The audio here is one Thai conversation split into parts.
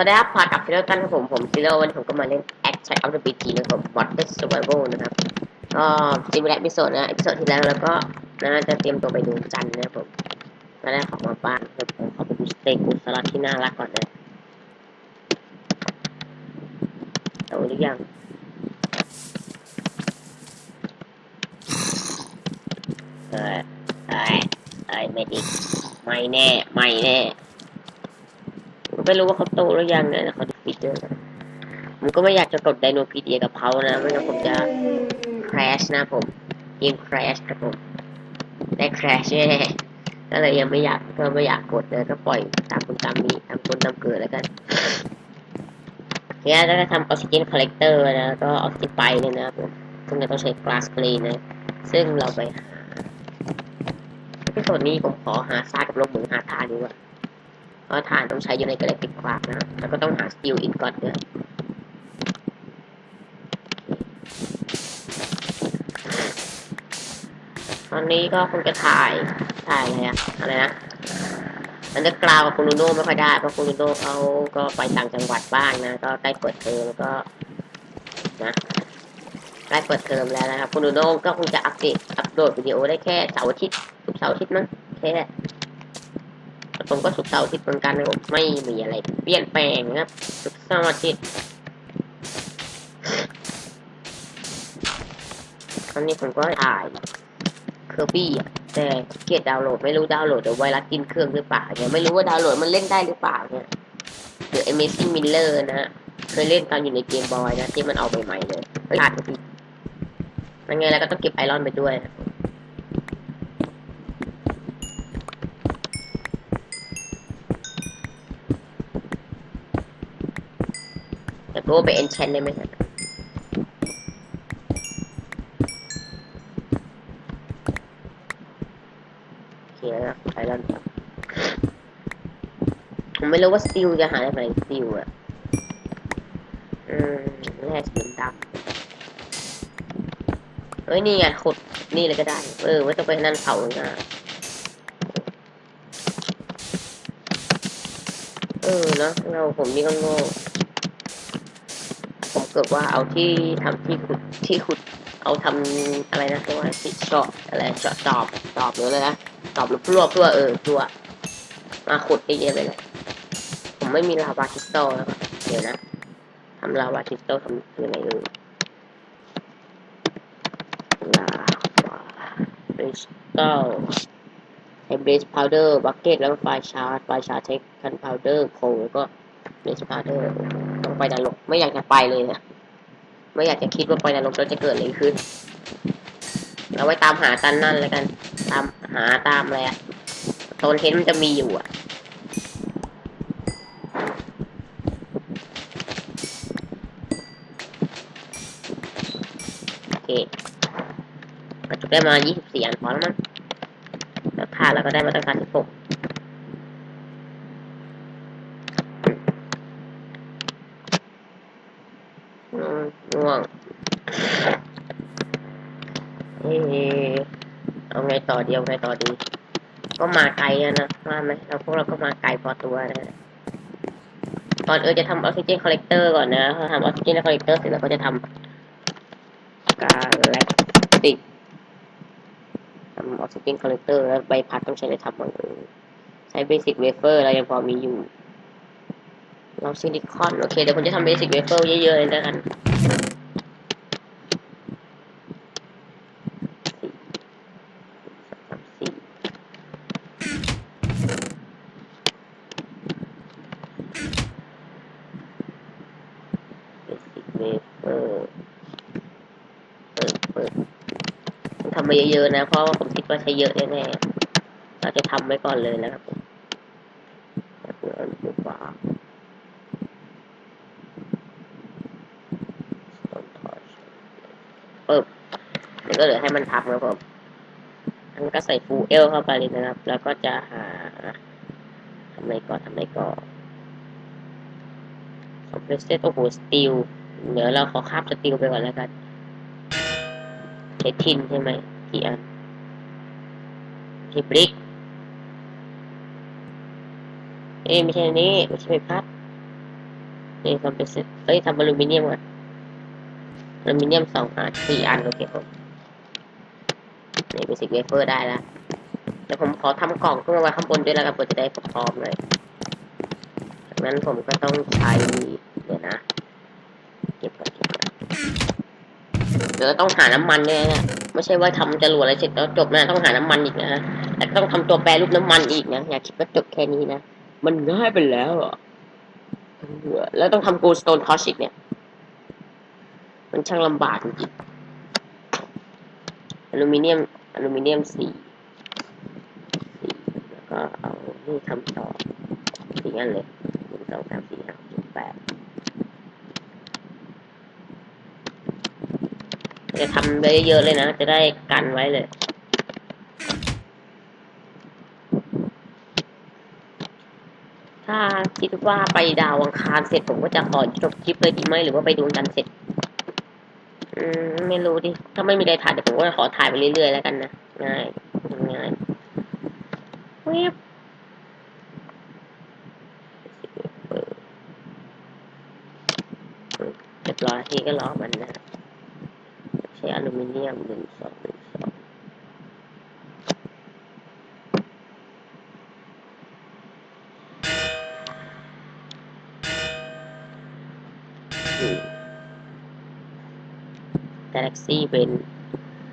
วัสดีครับพากับซิลเลอร์กันครับผม ผมซิลเลอร์วันผมก็มาเล่น Attack of the BT นะครับ What is Survival นะครับก็จริงๆแล้วอีพิโซดนะอีพิโซดที่แล้วแล้วก็น่าจะเตรียมตัวไปดูจันนะครับผมตอนแรกขอมาบ้านครับผมขอไปดูสเต็กอุสลัดที่น่ารักก่อนนะโตหรือยังเออเอ้ยเอ้ยไม่ดีไม่แน่ ไม่แน่ ไม่รู้ว่าเขาโตหรือยังนะเขาดูฟิตเจอร์นะผมก็ไม่อยากจะกดไดโนพีเดียกับเขานะไม่งั้นผมจะ crash นะผมเกม crash ครับผมได้ crash แน่ก็เลยยังไม่อยากก็ไม่อยากกดเลยก็ปล่อยตามคุณตามมีตามคุณตามเกิดแล้วกันเนี่ยจะทำออกซิเจนคอลเลกเตอร์นะก็ออกซิเจนไปเนี่ยนะครับผมซึ่งเราต้องใช้ glass plane นะซึ่งเราไปหาที่ส่วนนี้ผมขอหาซากกับโลกหมูหาทานดีกว่า เพราะฐานต้องใช้อยู่ในก a ล a ติกคลาสนะแล้วก็ต้องหาสติลอินกอดด้วยตอนนี้ก็คงจะถ่ายถ่ายอะไรอะอะไรนะอันเดอร์กราวกับคุณลูโน่ไม่ค่อยได้เพราะคุณลูโน่เขาก็ไปต่างจังหวัดบ้างนะก็ใกล้เปิดเทอมแล้วก็นะใกล้เปิดเทอมแล้วนะครับคุณลูโน่ก็คงจะอัปเดตอัปโหลดวิดีโอได้แค่เสาร์อาทิตย์ทุกเสาร์อาทิตย์มั้งแค่ ผม ก็สุกเสาร์อาทิตย์เหมือนกันนะครับไม่มีอะไร เปลี่ยนแปลงนะครับสุกเสาร์อาทิตย์ครั้งนี้ผมก็ถ่ายเคอร์บี้อะแต่เกียจดาวน์โหลดไม่รู้ดาวน์โหลดเดี๋ยวไวรัสกินเครื่องหรือเปล่าเนี่ยไม่รู้ว่าดาวน์โหลดมันเล่นได้หรือเปล่าเนี่ยหรือ Amazing Miller นะฮะเคยเล่นตอนอยู่ในเกมบอยนะที่มันเอาใหม่ๆเลยเฮ้ยขาดไปทีมันไงแล้วก็ต้องเก็บไอรอนไปด้วย รู้ว่าไปเอนเชนได้ไหมฮะโอเคแล้วนะไอรอนผมไม่รู้ว่าสติลจะหาได้ไหมสติลอะอืมแร่สีดำเฮ้ย นี่ไงขุด นี่เลยก็ได้ เออ ไม่ต้องไปนั่นเผาเลยนะเออเนอะเราผมนี่ก็โง่ เกิดว่าเอาที่ทำที่ขุดที่ขุดเอาทำอะไรนะเรียกว่าที่เจาะอะไรเจาะตอบตอบหรืออะไรนะตอบหรือพลั่วพลั่วเออพลั่วมาขุดได้เยอะไปเลยผมไม่มีลาวาคริสตัลแล้วเดี๋ยวนะทำลาวาคริสตัลทำยังไงเออลาวาคริสตัลใช้เบสพาวเดอร์บักเก็ตแล้วก็ไฟชาร์จไฟชาร์จเทคคันพาวเดอร์โคแล้วก็เบสพาวเดอร์ ไปนรก ไม่อยากจะไปเลยนะไม่อยากจะคิดว่าไปนรกแล้วจะเกิดอะไรขึ้น เราไว้ตามหาตันนั่นแล้วกัน ตามหาตามอะไรอะโซนเทนมันจะมีอยู่อะโอเคกระจุกได้มา 24 อันพอแล้วมั้งแล้วค่าเราก็ได้มาตั้ง36 อืมง่วงเอ๊ะเอาไง ต่อเดียวไงต่อดี ก็มาไกลนะว่าไหมเราพวกเราก็มาไกลพอตัวนะก่อนเออจะทำออกซิเจนคอลเลกเตอร์ก่อนนะพอทำออกซิเจนคอลเลกเตอร์เสร็จแล้วก็จะทำการแลคติกทำออกซิเจนคอลเลกเตอร์แล้วใบพัดต้องใช้ในทำอย่างอื่นใช้เบสิกเวเฟอร์เรายังพอมีอยู่ เราซิลิคอน โอเค เดี๋ยวผมจะทำเบสิกเวเฟอร์เยอะๆเลยแล้วกันสามสี่เบสิกเวเฟอร์เปิดเปิดต้องทำ มาเยอะๆนะ เพราะว่าผมคิดว่าใช้เยอะแน่ๆเราจะทำไว้ก่อนเลยนะครับผมแล้วเดี๋ยวาดีกว่าปึ๊บมันก็เหลือให้มันทับนะครับผมอันก็ใส่ฟูเอลเข้าไปเลยนะครับ แล้วก็จะหาทำไมก่อนทำไมก่อนคอมเพรสเซอร์โอ้โหสตีลเดี๋ยวเราขอคาบสตีลไปก่อนแล้วกันเททินใช่ไหม กี่อันที่บริกเอ้ไม่ใช่อันนี้ไม่ใช่ใบพัดนี่ทำเป็นเซตเอ้ยทำอลูมิเนียมก่อนอลูมิเนียมสองอันสี่อันโอเคผมนี่เป็นสิกเวเฟอร์ได้แล้วเดี๋ยวผมขอทำกล่องขึ้นมาไว้ข้างบนด้วยแล้วกันเพื่อจะได้พร้อมเลยจากนั้นผมก็ต้องใช้เดี๋ยวนะ เก็บก่อนเก็บก่อนเดี๋ยวต้องหาน้ำมันด้วยนะ ไม่ใช่ว่าทำจรวดอะไรเสร็จแล้วจบนะต้องหาน้ำมันอีกนะแล้วก็ต้องทำตัวแปรรูปน้ำมันอีกนะอย่าคิดว่าจบแค่นี้นะมันง่ายไปแล้วอะแล้วต้องทำกูสโตนทอชอีกเนี่ย มันช่างลำบากจริงอลูมิเนียมอลูมิเนียมสี่สี่แล้วก็เอานี่ทำต่อสี่อันเลยหนึ่งสองสามสี่ห้าหกเจ็ดแปด จะทำเยอะๆเลยนะ จะได้กันไว้เลย ถ้าคิดว่าไปดาวอังคารเสร็จผมก็จะขอจบคลิปเลยดีไหมหรือว่าไปดวงจันทร์เสร็จ อืมไม่รู้ดิ ถ้าไม่มีอะไรถ่ายเดี๋ยวผมก็ขอถ่ายไปเรื่อยๆแล้วกันนะ ง่ายง่ายวิบเรียบร้อยทีก็ล้อมันนะ อลูมิเนียมหนึ่งสองหนึ่งสองอืม Galaxy เป็น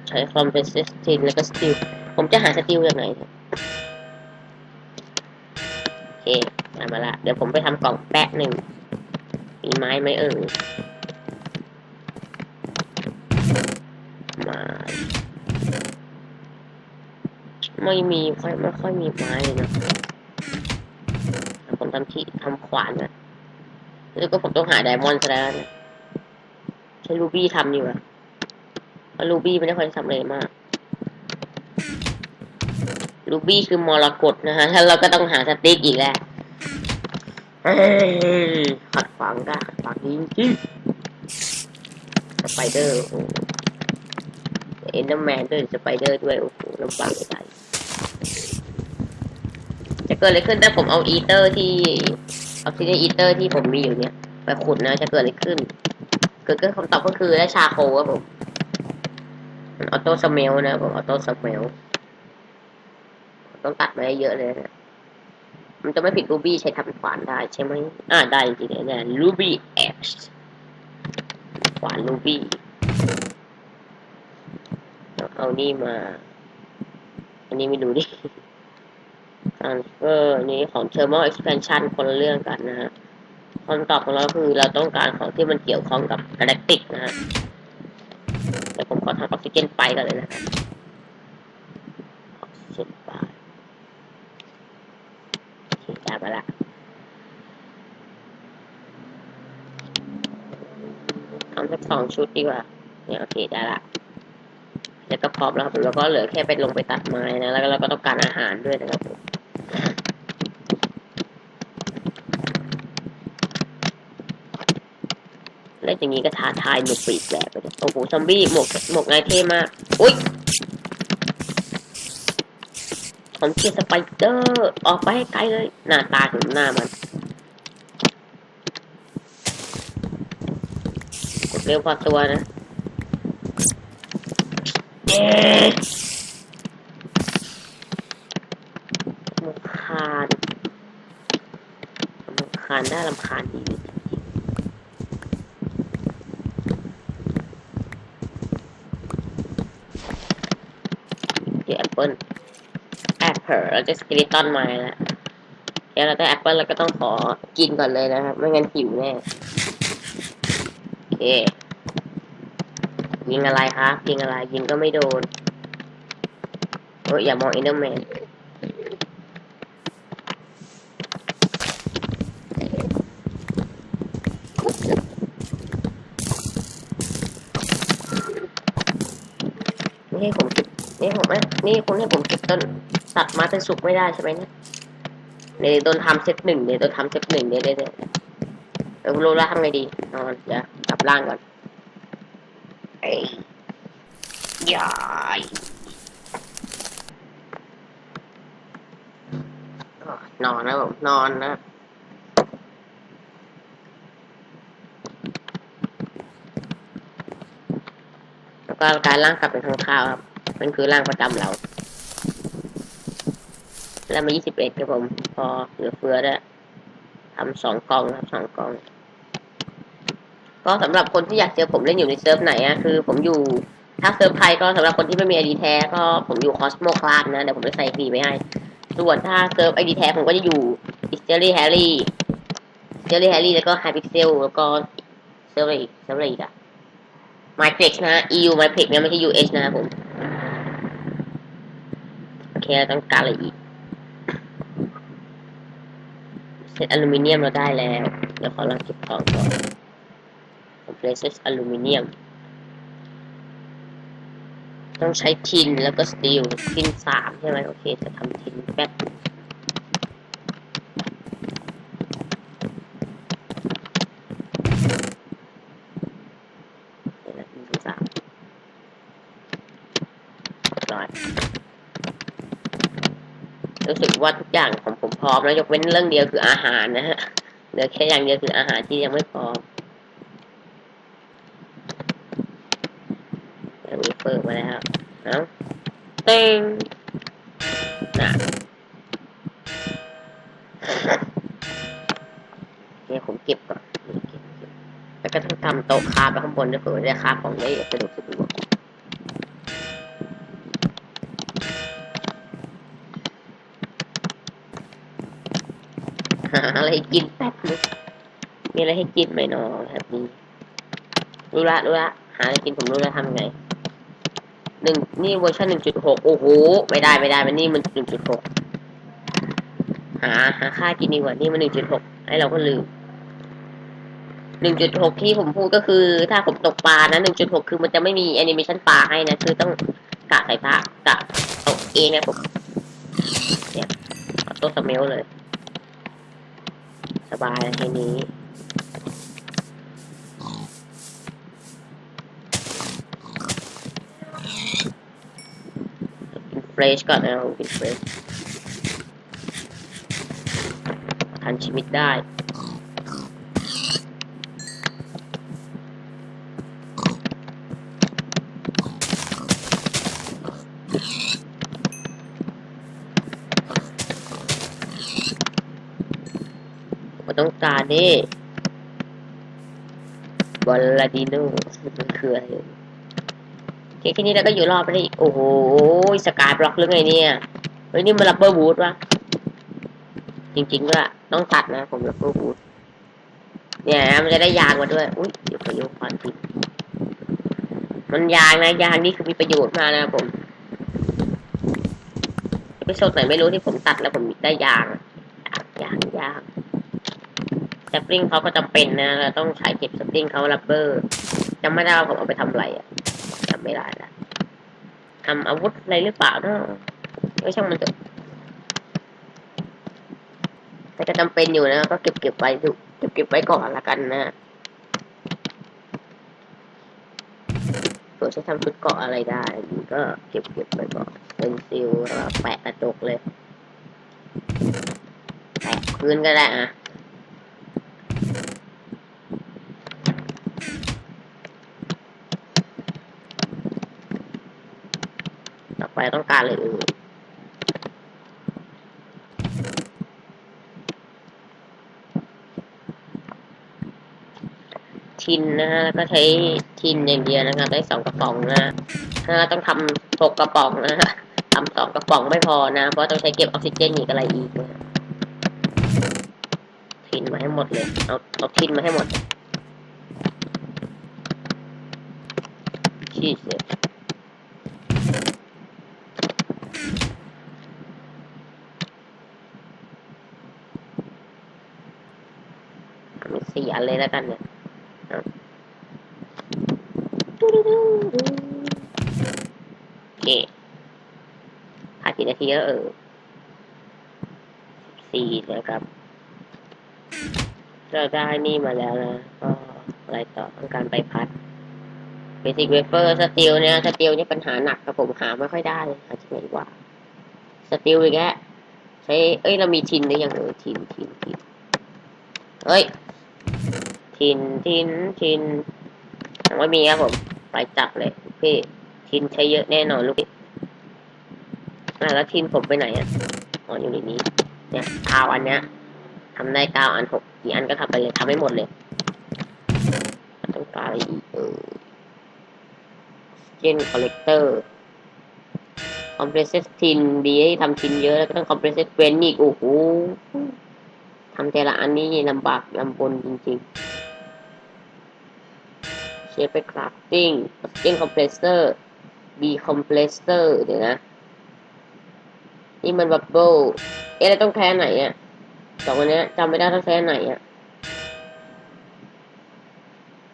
ใช้คอมเป็นสตีลแล้วก็สตีลผมจะหาสตีลยังไงเนี่ยโอเคมามาละ เดี๋ยวผมไปทำกล่องแปะหนึ่ง มีไม้ไหมเอ่ย ไม่มีค่อยไม่ค่อยมีไม้เลยนะผมทำที่ทำขวานนะแล้วก็ผมต้องหาไดมอนด์ซะแล้วนะใช้รูบี้ทำดีกว่าเพราะรูบี้ไม่ได้ค่อยทำอะไรมากรูบี้คือมรกตนะฮะแล้วเราก็ต้องหาสติ๊กอีกแล้วเฮ้ยขัดฝังก็ขัดฝังจริงสไปเดอร์โอ้เอ็นเดอร์แมนด้วยสไปเดอร์ด้วย โอ้โหลำบากใจ กิดอะไรขึ้นถ้าผมเอาอีเตอร์ที่ออกซิเจนอีเตอร์ที่ผมมีอยู่เนี่ยไปขุดนะจะเกิดอะไรขึ้นเกิดขึ้นคำตอบก็คือได้ชาโคครับผมมันออโต้สเมลนะผมออโต้สเมลต้องตัดมาให้เยอะเลยนะมันจะไม่ผิดรูบี้ใช้ทำขวานได้ใช่ไหมอ่าได้จริงๆเนี่ยรูบี้เอ็กซ์ขวานรูบี้เอานี่มา อันนี้ไม่ดูดิ transfer นี้ของ thermal expansion คนละเรื่องกันนะฮะคำตอบของเราคือเราต้องการของที่มันเกี่ยวข้องกับ galactic นะฮะเดี๋ยวผมขอทำออกซิเจนไปกันเลยนะครับออกซิเจนไปโอเคได้มาละทำสักสองชุดดีกว่าเนี่ยโอเคได้ละแล้วก็พร้อมแล้วครับแล้วก็เหลือแค่ไปลงไปตัดไม้นะ แล้วก็เราก็ต้องการอาหารด้วยนะครับผมแล้ว อย่างนี้ก็ท้าทายหนุกปีกแบบไปเลยโอ้โหซอมบี้หมวกหมวกนายเท่มากอุ้ยผมเกลียดสไปเดอร์ออกไปให้ไกลเลย หน้าตาถึงหน้ามัน กดเร็วพอตัวนะเอ๊ะลำคาญลำคาญได้ลำคาญดีจริงๆ เดี๋ยวแอปเปิลแอปเปิลเราจะสกิลิตันมาแล้วแล้วเราได้แอปเปิลเราก็ต้องขอกินก่อนเลยนะครับ ไม่งั้นหิวแน่โอเคยิงอะไรครับ ยิงอะไรยิงก็ไม่โดนโอ้ยอย่ามองเอนเดอร์แมนนี่ให้ผมเก็บ นี่ผมไหมนี่คุณให้ผมเก็บต้นตัดมาเป็นสุกไม่ได้ใช่ไหมเนี่ยเดี๋ยวโดนทำเซตหนึ่งเดี๋ยวโดนทำเซตหนึ่งเดี๋ยวเดี๋ยวเดี๋ยวรู้ล้วทำไงดีนอนเดี๋ยวกลับล่างก่อนไอ้ยยนอนนะผมนอนนะแล้วก็การล่างกลับเป็นทางข้าวครับ มันคือร่างประจำเรา แล้วมา 21ครับผม พอเหลือเฟือได้วทำสองกองครับสองกอง ก็สำหรับคนที่อยากเจอผมเล่นอยู่ในเซิร์ฟไหนอะคือผมอยู่ถ้าเซิร์ฟไทยก็สำหรับคนที่ไม่มีไอดีแท้ก็ผมอยู่คอสโมคลาสนะ เดี๋ยวผมจะใส่ฟีไว้ให้ ส่วนถ้าเซิร์ฟไอดีแท้ผมก็จะอยู่อิสเจอรี่แฮร์รี่อิสเจอรี่แฮร์รี่แล้วก็ไฮพิกเซลแล้วก็เซิร์ฟไรอีกเซิร์ฟไรอีกอะ MyPlex นะ EU MyPlex เนี่ยไม่ใช่ US นะผม แค่ต้องการอะไรอีก เซตอลูมิเนียมเราได้แล้ว เดี๋ยวขอลองเก็บของก่อนผมเลยเซตอลูมิเนียม ต้องใช้ทินแล้วก็สตีลทินสามใช่ไหมโอเค จะทำทินแป๊บเดี๋ยวนะทินสามเรียบร้อยรู้สึก ว่าทุกอย่างของผมพร้อมแล้วยกเว้นเรื่องเดียวคืออาหารนะฮะเหลือแค่อย่างเดียวคืออาหารที่ยังไม่พร้อมเดี๋ยวมีเปิดมาแล้วเอาเต้งนะเนี่ยผมเก็บก่อนนี่เก็บเก็บแล้วก็ต้องทำโต๊ะคาบไปข้างบนด้วยเผื่อจะคาบของได้สะดวกสะดวก หา อะไรกินแป๊บนึงมีอะไรให้กินไหมเนองแบบนี้รู้ละรู้ละหาอะไรกินผมรู้แล้วทำไงหนึ่งนี่เวอร์ชันหนึ่งจุดหกโอ้โหไม่ได้ไม่ได้มันนี่มันหนึ่งจุดหกหาหาค่ากินดีกว่านี่มันหนึ่งจุดหกให้เราก็ลืมหนึ่งจุดหกที่ผมพูดก็คือ ถ้าผมตกปลานะหนึ่งจุดหกคือมันจะไม่มีแอนิเมชันปลาให้นะคือต้องกะใส่ผ้ากะเอาเองนะผมเนี่ยตัวสเมลเลย สบายทีนี้กินเฟรชก่อนนะผมกินเฟรชทันชีวิตได้ ต้องการนี่บอลลาดิโนมันคืออะไรโอเคทีนี้เราก็อยู่รอบไปได้อีก โอ้โห สกายบล็อกหรือไงเนี่ย เฮ้ย นี่มันรับเบอร์บูทวะ จริงๆด้วยต้องตัดนะผมรับเบอร์บูทเนี่ยนะมันจะได้ยางมาด้วย อุ้ยเดี๋ยวขอโยกก่อนทีมันยางนะ ยางนี่คือมีประโยชน์มากนะครับผมไปโซดไหนไม่รู้ที่ผมตัดแล้วผมได้ยาง ยางยาง สปริงเขาก็จำเป็นนะเราต้องใช้เก็บสปริงเขาลับเบอร์จำไม่ได้ว่าผมเอาไปทำอะไรอะจำไม่ได้ละทำอาวุธอะไรหรือเปล่าเนาะก็ช่างมันเถอะแต่ก็จำเป็นอยู่นะ ก็เก็บเก็บไว้ดูเก็บเก็บไว้ก่อนละกันนะเผื่อจะทำชุดเกาะอะไรได้ก็เก็บเก็บไว้ก่อนเป็นซิลแปะกระจกเลยแปะพื้นก็ได้อะ ต้องการอะไรอื่นทินนะฮะแล้วก็ใช้ทินอย่างเดียวนะครับ ได้สองกระป๋องนะถ้าต้องทำหกกระป๋องนะฮะทำสองกระป๋องไม่พอนะ เพราะต้องใช้เก็บออกซิเจนอีกอะไรอีกนะทินมาให้หมดเลย เอาเอาทินมาให้หมดชีสเลย มีสี่ อันเลยแล้วกันเนี่ยเอาโอเคผ่านกี่นาทีแล้วเออสี่นะครับ เราได้นี่มาแล้วนะ ก็อะไรต่อต้องการใบพัดเบสิกเวเฟอร์สตีลเนี่ยสตีลนี่ปัญหาหนักครับผมหาไม่ค่อยได้หาจากไหนว่าสตีลอีกแล้วใช้ เอ้ย เรามีทินหรือยังเออทินทินทินเอ้ย ทินทินทินยังไม่มีครับผม ไปจับเลยพี่ทินใช้เยอะแน่นอนลูกพี่อะแล้วทินผมไปไหนอะอ๋ออยู่ในนี้ เนี่ยเก้าอันเนี้ยทำได้เก้าอันหกกี่อันก็ทำไปเลยทำให้หมดเลยต้องการอะไรอีกเออเจนคอลเลกเตอร์คอมเพรสเซสทินดีให้ทำทินเยอะแล้วก็ต้องคอมเพรสเซสเวนอีกโอ้โหทำแต่ละอันนี้ลำบากลำบนจริงๆ เชฟไปคราฟติ้งเจนคอมเพรสเซอร์ดีคอมเพรสเซอร์เดี๋ยวนะ นี่มันบับเบิลเอ๊ะเราต้องแพ้ไหนอะสองอันนี้จำไม่ได้ต้องใช้อันไหนอะ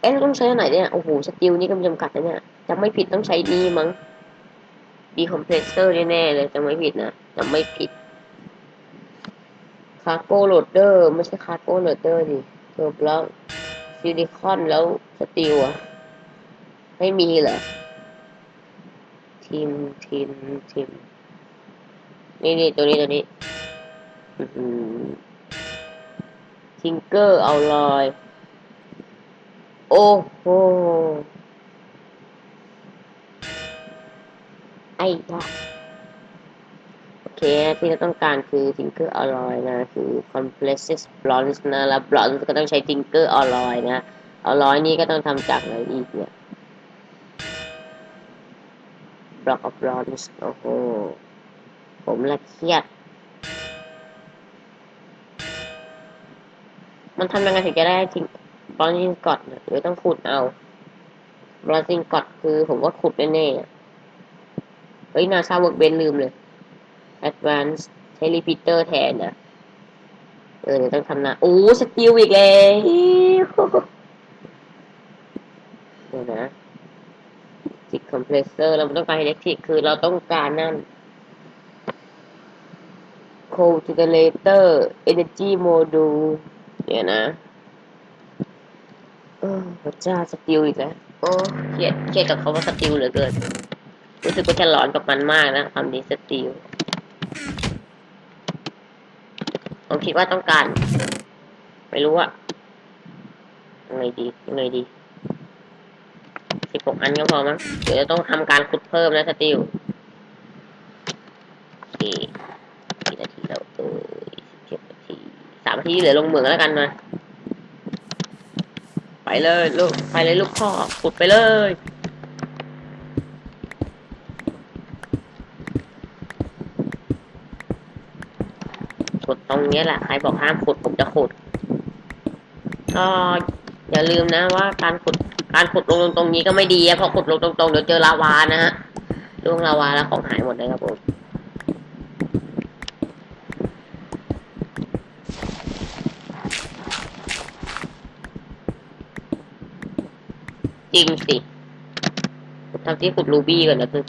เอ๊ะต้องใช้อันไหนเนี่ย โอ้โห สกิลนี่ก็มีจำกัดนะเนี่ยจำไม่ผิดต้องใช้นี่มั้งดีคอมเพรสเซอร์แน่ๆเลยจำไม่ผิดนะจำไม่ผิดคาร์โก้โหลดเดอร์ไม่ใช่คาร์โก้โหลดเดอร์ดิเกิบแล้วซิลิคอนแล้วสตีลอะ ไม่มีเหรอทีมทีมทีมนี่นี่ตัวนี้ตัวนี้ทิงเกอร์เอาลอย โอ้โหไอ้ยะโอเคที่เราต้องการคือทิงเกอร์เอาลอยนะ คือ complexes bronze นะ แล้ว bronze ก็ต้องใช้ทิงเกอร์เอาลอยนะเอาลอยนี่ก็ต้องทำจากอะไรอีกเนี่ย block of bronze โอ้โห ผมละเครียด มันทำยังไงถึงจะได้จริงบอลซิงกอดหรือต้องขุดเอาบอลซิงกอดคือผมว่าขุดแน่ๆเฮ้ยนาซาเวิร์กเบนลืมเลย Advance ใช้ repeater แทนนะเออเดี๋ยวต้องทำนะโอ้สกิลอีกแล้วเดี๋ยวนะ จิกคอมเพรสเซอร์เราต้องการอิเล็กทริกคือเราต้องการนั่น cold generator energy module เดี๋ยนะเออพระเจ้าสติลอีกแล้วโอ้เครียดเครียดกับเขาว่าสติลเหลือเกิน รู้สึกว่าจะหลอนกับมันมากนะความดีสติลผมคิดว่าต้องการ ไม่รู้อะยังไงดียังไงดี สิบหกอันก็พอมั้งเดี๋ยวจะต้องทำการขุดเพิ่มนะสติลโอเคกี่นาทีแล้วเออเจ็ดนาทีสามนาทีเหลือลงเหมืองแล้วกันมาไปเลยลูกไปเลยลูกพ่อขุดไปเลยขุดตรงนี้แหละใครบอกห้ามขุดผมจะขุดก็อย่าลืมนะว่าการขุด การขุดลงตรงนี้ก็ไม่ดีเพราะขุดลงตรงๆเดี๋ยวเจอลาวานะฮะล่วงลาวาแล้วของหายหมดเลยครับผมจริงสิทำที่ขุดรูบี้ก่อนนะคือ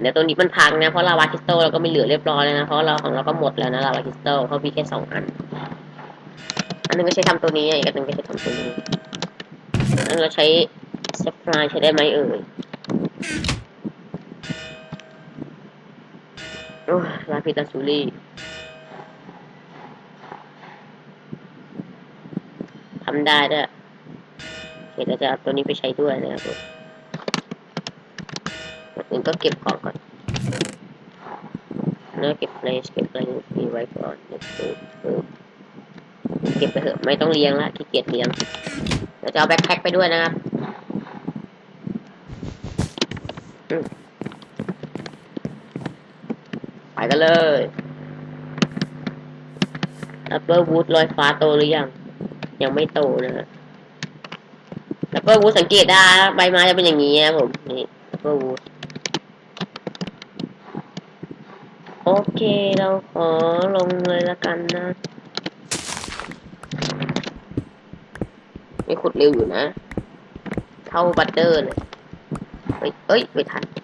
เดี๋ยวตัวนี้มันพังนะเพราะลาวาคริสตัลเราก็ไม่เหลือเรียบร้อยแล้วนะเพราะเราของเราก็หมดแล้วนะลาวาคริสตัลเขามีแค่สองอัน อันนึงก็ใช้ทำตัวนี้อีกอันนึงก็ใช้ทำตัวนี้ อันเราใช้สฟรายใช้ได้ไหมเอ่ยโอ้ลาพิตาซูรี่ทำได้ด้วยเดี๋ยวเราจะเอาตัวนี้ไปใช้ด้วยนะครับผมอื่นก็เก็บของก่อนเนื้อเก็บเพลสเก็บอะไรมีไว้ก่อนเดี๋ยวปึ๊บปึ๊บเก็บไปเถอะไม่ต้องเลี้ยงละขี้เกียจเลี้ยง เดี๋ยวจะเอาแบ็คแพ็คไปด้วยนะครับไปกันเลยแอปเปิลวูดลอยฟ้าโตหรือยัง ยังไม่โตนะฮะแล้วก็วูดสังเกตได้ใบไม้จะเป็นอย่างนี้นะผมนี่แล้วก็วูดโอเคเราขอลงเลยละกันนะ นี่ขุดเร็วอยู่นะ เท่าบัตเตอร์เลยเฮ้ยเอ้ยไม่ทันส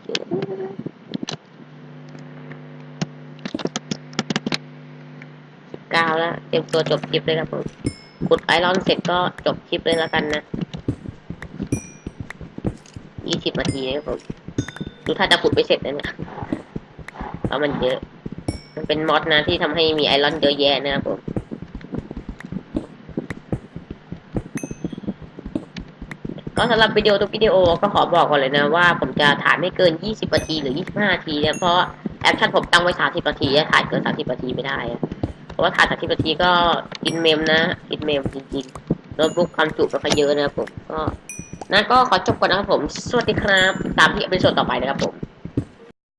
ิบเก้าแล้วเตรียมตัวจบคลิปเลยครับผมขุดไอรอนเสร็จก็จบคลิปเลยละกันนะยี่สิบนาทีนะครับผมดูถ้าจะขุดไม่เสร็จนะเนี่ยเพราะมันเยอะ มันเป็นมอดนะที่ทำให้มีไอรอนเยอะแยะนะครับผม ก็สำหรับวิดีโอทุกวิดีโอก็ขอบอกก่อนเลยนะว่าผมจะถ่ายไม่เกิน 20นาทีหรือ 25นาทีเนี่ยเพราะแอคชั่นผมตั้งไว้ 30นาทีถ่ายเกิน 30นาทีไม่ได้ เพราะว่าถ่าย 30นาทีก็กินเมมนะกินเมมจริงๆโน้ตบุ๊กความจุไม่ค่อยเยอะนะครับผมก็นั่นก็ขอจบก่อนนะครับผม สวัสดีครับ ตามที่เป็นส่วนต่อไปนะครับผม